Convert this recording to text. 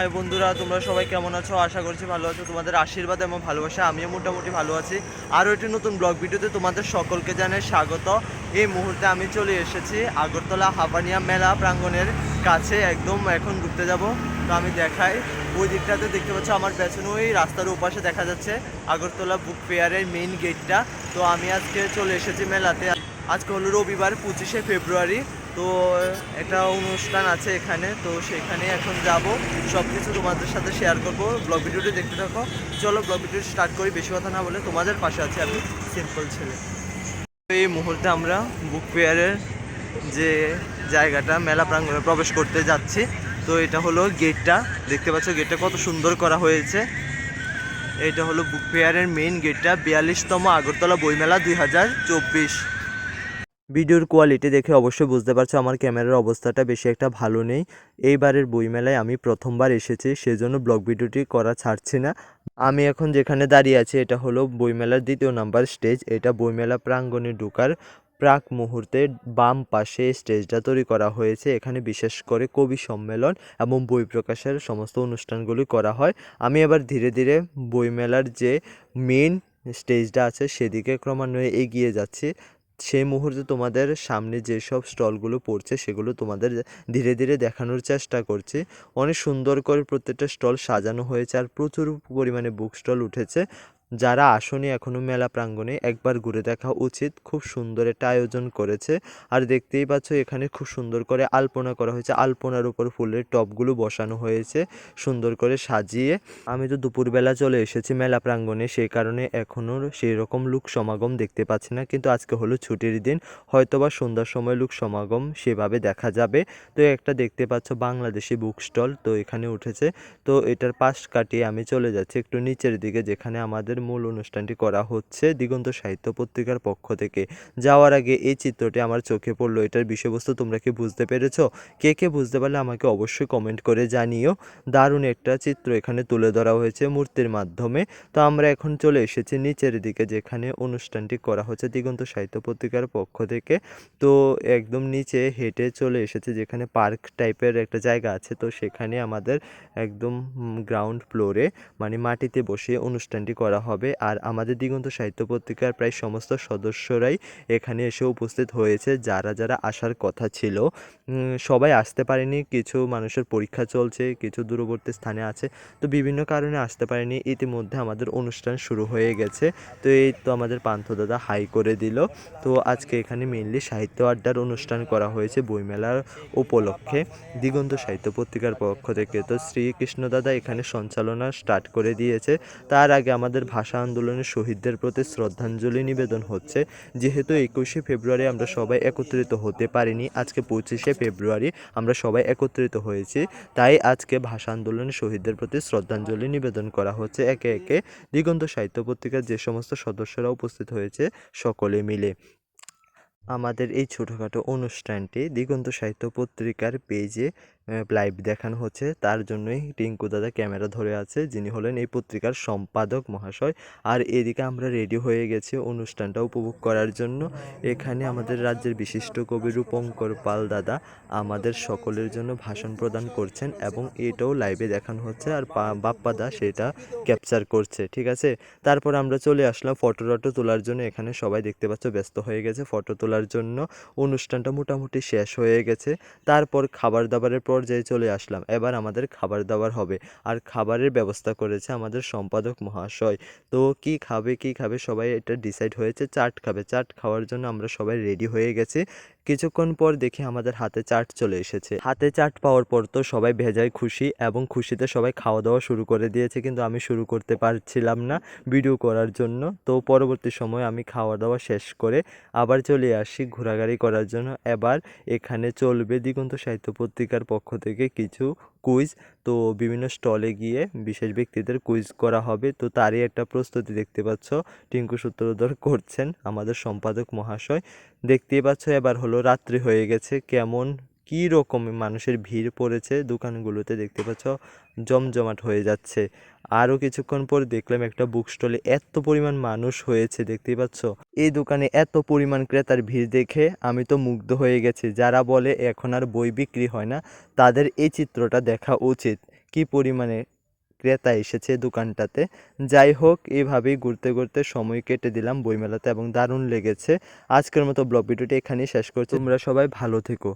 High বন্ধুরা, তোমরা সবাই কেমন আছো? আশা করছি ভালো আছো। তোমাদের আশীর্বাদ এবং ভালোবাসা, আমিও মোটামুটি ভালো আছি। আরও একটি নতুন ব্লগ ভিডিওতে তোমাদের সকলকে জানাই স্বাগত। এই মুহূর্তে আমি চলে এসেছি আগরতলা হাবানিয়া মেলা প্রাঙ্গণের কাছে। একদম এখন ঘুরতে যাব। তো আমি দেখাই। ওই দিকটাতে দেখতে পাচ্ছ আমার পেছনে ওই রাস্তার ওপাশে দেখা যাচ্ছে আগরতলা বুক ফেয়ারের মেইন গেটটা তো আমি আজকে চলে এসেছি মেলাতে। আজকে হলো রবিবার, পঁচিশে ফেব্রুয়ারি। তো, একটা অনুষ্ঠান আছে এখানে, তো সেখানে এখন যাব। সব কিছু তোমাদের সাথে শেয়ার করব। ব্লগ ভিডিওটি দেখতে থাকো। চলো ব্লগ ভিডিওটি স্টার্ট করি। বেশি কথা না বলে তোমাদের পাশে আছে আমি সিম্পল ছেলে। এই মুহূর্তে আমরা বুক ফেয়ারের যে জায়গাটা, মেলা প্রাঙ্গণে প্রবেশ করতে যাচ্ছি। তো এটা হলো গেটটা দেখতে পাচ্ছ গেটটা কত সুন্দর করা হয়েছে। এটা হলো বুক ফেয়ারের মেইন গেটটা বিয়াল্লিশতম আগরতলা বইমেলা দুই হাজার চব্বিশ। ভিডিওর কোয়ালিটি দেখে অবশ্যই বুঝতে পারছ আমার ক্যামেরার অবস্থাটা বেশি একটা ভালো নেই। এইবারের বইমেলায় আমি প্রথমবার এসেছি, সেজন্য ব্লগ ভিডিওটি করা ছাড়ছি না। আমি এখন যেখানে দাঁড়িয়ে আছি, এটা হলো বইমেলার দ্বিতীয় নাম্বার স্টেজ এটা বইমেলা প্রাঙ্গণে ঢোকার প্রাক মুহূর্তে বাম পাশে স্টেজটা তৈরি করা হয়েছে। এখানে বিশেষ করে কবি সম্মেলন এবং বই প্রকাশের সমস্ত অনুষ্ঠানগুলি করা হয়। আমি এবার ধীরে ধীরে বইমেলার যে মেন স্টেজটা আছে, সেদিকে ক্রমান্বয়ে এগিয়ে যাচ্ছি। সেই মুহূর্তে তোমাদের সামনে যেসব স্টলগুলো পড়ছে, সেগুলো তোমাদের ধীরে ধীরে দেখানোর চেষ্টা করছি। অনেক সুন্দর করে প্রত্যেকটা স্টল সাজানো হয়েছে আর প্রচুর পরিমাণে বুক স্টল উঠেছে। যারা আসনি এখনও মেলা প্রাঙ্গণে একবার ঘুরে দেখা উচিত, খুব সুন্দর একটা আয়োজন করেছে। আর দেখতেই পাচ্ছ, এখানে খুব সুন্দর করে আলপনা করা হয়েছে। আলপনার উপর ফুলের টবগুলো বসানো হয়েছে সুন্দর করে সাজিয়ে। আমি তো দুপুরবেলা চলে এসেছি মেলা প্রাঙ্গণে, সেই কারণে এখনও সেই রকম লোক সমাগম দেখতে পাচ্ছি না। কিন্তু আজকে হলো ছুটির দিন, হয়তোবা সন্ধ্যার সময় লোক সমাগম সেভাবে দেখা যাবে। তো একটা দেখতে পাচ্ছ, বাংলাদেশি বুক স্টল তো এখানে উঠেছে। তো এটার পাশ কাটিয়ে আমি চলে যাচ্ছি একটু নিচের দিকে, যেখানে আমাদের মূল অনুষ্ঠানটি করা হচ্ছে দিগন্ত সাহিত্য পত্রিকার পক্ষ থেকে। যাওয়ার আগে এই চিত্রটি আমার চোখে পড়ল, এটার বিষয়বস্তু তোমরা কি বুঝতে পেরেছ? কে কে বুঝতে পারলে আমাকে অবশ্যই কমেন্ট করে জানিও। দারুণ একটা চিত্র এখানে তুলে ধরা হয়েছে মূর্তির মাধ্যমে। তো আমরা এখন চলে এসেছি নিচের দিকে, যেখানে অনুষ্ঠানটি করা হচ্ছে দিগন্ত সাহিত্য পত্রিকার পক্ষ থেকে। তো একদম নিচে হেঁটে চলে এসেছে, যেখানে পার্ক টাইপের একটা জায়গা আছে। তো সেখানে আমাদের একদম গ্রাউন্ড ফ্লোরে মানে মাটিতে বসে অনুষ্ঠানটি করা হবে। আর আমাদের দিগন্ত সাহিত্য পত্রিকার প্রায় সমস্ত সদস্যরাই এখানে এসে উপস্থিত হয়েছে, যারা যারা আসার কথা ছিল। সবাই আসতে পারেনি, কিছু মানুষের পরীক্ষা চলছে, কিছু দূরবর্তী স্থানে আছে। তো বিভিন্ন কারণে আসতে পারেনি, ইতিমধ্যে আমাদের অনুষ্ঠান শুরু হয়ে গেছে। তো এই তো আমাদের পান্থ দাদা হাই করে দিল। তো আজকে এখানে মেনলি সাহিত্য আড্ডার অনুষ্ঠান করা হয়েছে বইমেলার উপলক্ষে। দিগন্ত সাহিত্য পত্রিকার পক্ষ থেকে তো শ্রীকৃষ্ণ দাদা এখানে সঞ্চালনা স্টার্ট করে দিয়েছে। তার আগে আমাদের ভাষা আন্দোলনের শহীদদের প্রতি শ্রদ্ধাঞ্জলি নিবেদন হচ্ছে। যেহেতু একুশে ফেব্রুয়ারি আমরা সবাই একত্রিত হতে পারিনি, আজকে পঁচিশে ফেব্রুয়ারি আমরা সবাই একত্রিত হয়েছি, তাই আজকে ভাষা আন্দোলনের শহীদদের প্রতি শ্রদ্ধাঞ্জলি নিবেদন করা হচ্ছে একে একে। দিগন্ত সাহিত্য পত্রিকার যে সমস্ত সদস্যরা উপস্থিত হয়েছে, সকলে মিলে। আমাদের এই ছোটোখাটো অনুষ্ঠানটি দিগন্ত সাহিত্য পত্রিকার পেজে লাইভ দেখানো হচ্ছে। তার জন্যই টিঙ্কু দাদা ক্যামেরা ধরে আছে, যিনি হলেন এই পত্রিকার সম্পাদক মহাশয়। আর এদিকে আমরা রেডি হয়ে গেছি অনুষ্ঠানটা উপভোগ করার জন্য। এখানে আমাদের রাজ্যের বিশিষ্ট কবি রূপঙ্কর পাল দাদা আমাদের সকলের জন্য ভাষণ প্রদান করছেন এবং এটাও লাইভে দেখানো হচ্ছে আর বাপ্পা দা সেটা ক্যাপচার করছে, ঠিক আছে? তারপর আমরা চলে আসলাম ফটো টটো তোলার জন্য। এখানে সবাই দেখতে পাচ্ছ ব্যস্ত হয়ে গেছে ফটো তোলার জন্য। অনুষ্ঠানটা মোটামুটি শেষ হয়ে গেছে। তারপর খাবার দাবারের পর্যায়ে চলে আসলাম। এবার আমাদের খাবার দাবার হবে আর খাবারের ব্যবস্থা করেছে আমাদের সম্পাদক মহাশয়। তো কি খাবে কি খাবে সবাই এটা ডিসাইড হয়েছে, চাট খাবে। চাট খাওয়ার জন্য আমরা সবাই রেডি হয়ে গেছি। কিছুক্ষণ পর দেখি আমাদের হাতে চাট চলে এসেছে। হাতে চাট পাওয়ার পর তো সবাই ভেজায় খুশি এবং খুশিতে সবাই খাওয়া দাওয়া শুরু করে দিয়েছে কিন্তু আমি শুরু করতে পারছিলাম না ভিডিও করার জন্য। তো পরবর্তী সময় আমি খাওয়া দাওয়া শেষ করে আবার চলে আসি ঘোরাঘুরি করার জন্য। এবার এখানে চলবে দিগন্ত সাহিত্য পত্রিকার পক্ষ থেকে কিছু কুইজ তো বিভিন্ন স্টলে গিয়ে বিশেষ ব্যক্তিদের কুইজ করা হবে। তো তারই একটা প্রস্তুতি দেখতে পাচ্ছ। টিঙ্কু সূত্রধর করছেন আমাদের সম্পাদক মহাশয়। দেখতেই পাচ্ছ, এবার হলো রাত্রি হয়ে গেছে। কেমন কী রকম মানুষের ভিড় পড়েছে? দোকানগুলোতে দেখতে পাচ্ছ, জমজমাট হয়ে যাচ্ছে। আরও কিছুক্ষণ পর দেখলাম একটা বুক স্টলে এত পরিমাণ মানুষ হয়েছে দেখতেই পাচ্ছ? এই দোকানে এত পরিমাণ ক্রেতার ভিড় দেখে আমি তো মুগ্ধ হয়ে গেছি। যারা বলে এখন আর বই বিক্রি হয় না, তাদের এই চিত্রটা দেখা উচিত। কি পরিমাণে ক্রেতা এসেছে দোকানটাতে? যাই হোক, এভাবেই ঘুরতে ঘুরতে সময় কেটে দিলাম বইমেলাতে এবং দারুণ লেগেছে। আজকের মতো ব্লগ ভিডিওটি এখানেই শেষ করছি। তোমরা সবাই ভালো থেকো।